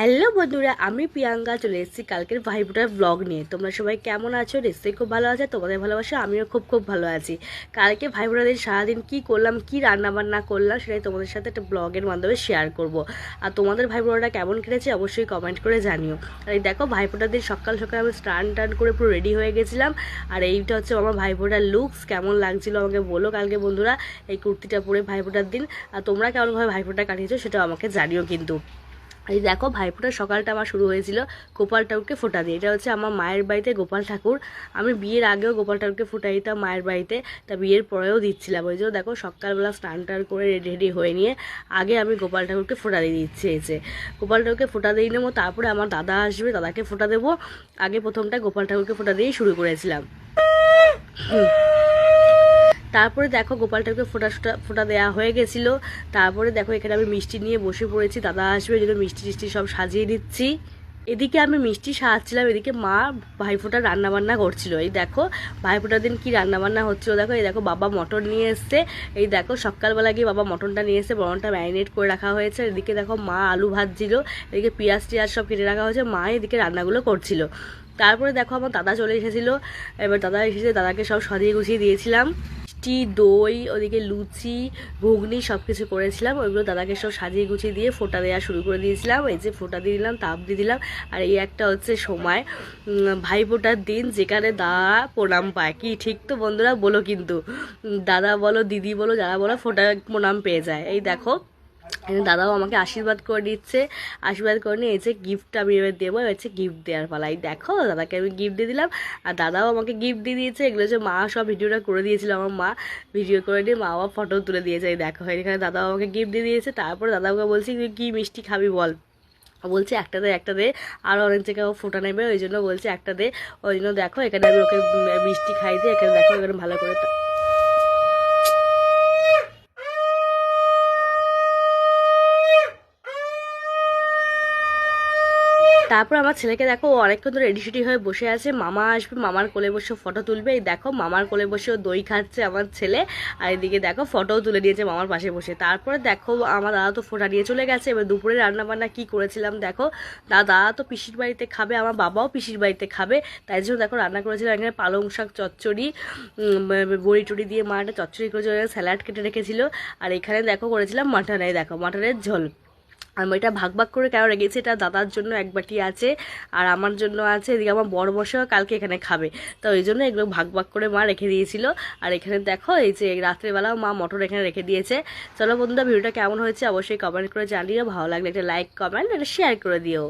Hello বন্ধুরা, আমি প্রিয়াঙ্কা, চলে এসেছি কালকের ভাইফোঁটার ব্লগ নিয়ে। তোমরা সবাই কেমন আছো? নিশ্চয়ই খুব ভালো আছে, তোমাদের ভালোবাসা, আমিও খুব খুব ভালো আছি। কালকে ভাইফোঁটাদের সারাদিন কি করলাম, কি রান্না বান্না করলাম, সেটাই তোমাদের সাথে একটা ব্লগের মাধ্যমে শেয়ার করব। আর তোমাদের ভাইফোঁটাটা কেমন কেটেছে, অবশ্যই কমেন্ট করে জানিও। আর এই দেখো ভাইফোঁটাদের সকাল সকাল আমি স্নান টান করে পুরো রেডি হয়ে গেছিলাম। আর এইটা হচ্ছে আমার ভাইফোঁটার লুকস কেমন লাগছিল আমাকে বলো কালকে বন্ধুরা, এই কুর্তিটা পরে ভাইফোঁটার দিন। আর তোমরা কেমনভাবে ভাইফোঁটা কাটিয়েছো সেটা আমাকে জানিও কিন্তু। এই দেখো ভাইফোঁটার সকালটা আমার শুরু হয়েছিল গোপাল ঠাকুরকে ফোঁটা দিয়ে এটা হচ্ছে আমার মায়ের বাড়িতে গোপাল ঠাকুর। আমি বিয়ের আগেও গোপাল ঠাকুরকে ফোঁটা দিতাম মায়ের বাড়িতে, তা বিয়ের পরেও দিচ্ছিলাম। ওই জন্য দেখো, সকালবেলা স্নান টান করে রেডি রেডি হয়ে নিয়ে আগে আমি গোপাল ঠাকুরকে ফোঁটা দিয়ে দিচ্ছি এসে গোপাল ঠাকুরকে ফোঁটা দিয়ে নেব তারপরে আমার দাদা আসবে, দাদাকে ফোঁটা দেবো। আগে প্রথমটা গোপাল ঠাকুরকে ফোঁটা দিয়েই শুরু করেছিলাম। তারপরে দেখো গোপাল ঠাকুরকে ফোটা ফোটা দেওয়া হয়ে গেছিল। তারপরে দেখো এখানে আমি মিষ্টি নিয়ে বসে পড়েছি, দাদা আসবে যেন মিষ্টি টিষ্টি সব সাজিয়ে দিচ্ছি। এদিকে আমি মিষ্টি সাজাচ্ছিলাম এদিকে মা ভাইফোঁটা রান্না বান্না করছিল। এই দেখো, ভাইফোঁটার দিন কি রান্না বান্না হচ্ছিল দেখো, এই দেখো বাবা মটন নিয়ে এসছে। এই দেখো সকালবেলা গিয়ে বাবা মটনটা নিয়ে এসে বরণটা ম্যারিনেট করে রাখা হয়েছে। এদিকে দেখো মা আলু ভাজছিল, এদিকে পেঁয়াজ টিয়াজ সব কেটে রাখা হয়েছে, মা এদিকে রান্নাগুলো করছিল। তারপরে দেখো আমার দাদা চলে এসেছিল, এবার দাদা এসেছে, দাদাকে সব সাজিয়ে গুছিয়ে দিয়েছিলাম। মিষ্টি, দই, ওদিকে লুচি, ঘুগনি সব কিছু করেছিলাম। ওইগুলো দাদাকে সব সাজিয়ে গুছিয়ে দিয়ে ফোটা দেওয়া শুরু করে দিয়েছিলাম। এই যে ফোটা দিয়ে দিলাম, তাপ দিয়ে দিলাম। আর এই একটা হচ্ছে সময়। ভাইফোঁটার ভাই ফোটার দিন যেখানে দাদা প্রণাম পায়। কি ঠিক তো বন্ধুরা? বলো কিন্তু। দাদা বলো, দিদি বলো, যারা বলো, ফোটা প্রণাম পেয়ে যায়। এই দেখো। দাদাও আমাকে আশীর্বাদ করে দিচ্ছে। আশীর্বাদ করে নিয়ে এসে গিফট আমি এবার দেবো, এবার হচ্ছে গিফট দেওয়ার পালাই দেখো, দাদাকে আমি গিফট দিয়ে দিলাম। আর দাদাও আমাকে গিফট দিয়ে দিয়েছে। এগুলো হচ্ছে মা, সব ভিডিওটা করে দিয়েছিল আমার মা। ভিডিও করে দিয়ে মা আবার ফটো তুলে দিয়েছে। দেখো, এখানে দাদাও আমাকে গিফট দিয়ে দিয়েছে। তারপরে দাদাকে বলছি, তুই কী মিষ্টি খাবি বল? বলছে, একটা দে একটা দে। আরও অনেক জায়গায় ও ফোটা নেবে, ওই জন্য বলছে, একটা দে। ওই জন্য দেখো, এখানে আমি ওকে মিষ্টি খাই দিয়ে এখানে দেখো, এখানে ভালো করে তারপর আমার ছেলেকে দেখো অনেকক্ষণ ধরে রেডি সেডি হয়ে বসে আছে। মামা আসবে, মামার কোলে বসে ফটো তুলবে। এই দেখো, মামার কোলে বসে দই খাচ্ছে আমার ছেলে। আর এদিকে দেখো ফটোও তুলে দিয়েছে মামার পাশে বসে। তারপরে দেখো, আমার দাদা তো ফোটা নিয়ে চলে গেছে। এবার দুপুরে রান্না বান্না কী করেছিলাম দেখো। দাদা তো পিসির বাড়িতে খাবে, আমার বাবাও পিসির বাড়িতে খাবে। তাই জন্য দেখো, রান্না করেছিলাম এখানে পালং শাক, চচ্চড়ি বড়ি টড়ি দিয়ে মা একটা চচ্চড়ি করেছিল স্যালাড কেটে রেখেছিল। আর এখানে দেখো, করেছিলাম মাটন দেখো, মাটনের ঝোল। আমি এটা ভাগ ভাগ করে কেন রেখেছি, এটা দাদার জন্য এক বাটি আছে আর আমার জন্য আছে, এদিকে আমার বড় বসেও কালকে এখানে খাবে। তো ওই জন্য এগুলো ভাগ ভাগ করে মা রেখে দিয়েছিল। আর এখানে দেখো, এই যে রাত্রেবেলাও মা মটর এখানে রেখে দিয়েছে। চলো বন্ধুরা, ভিডিওটা কেমন হয়েছে অবশ্যই কমেন্ট করে জানিও। ভালো লাগলে একটা লাইক কমেন্ট একটা শেয়ার করে দিও।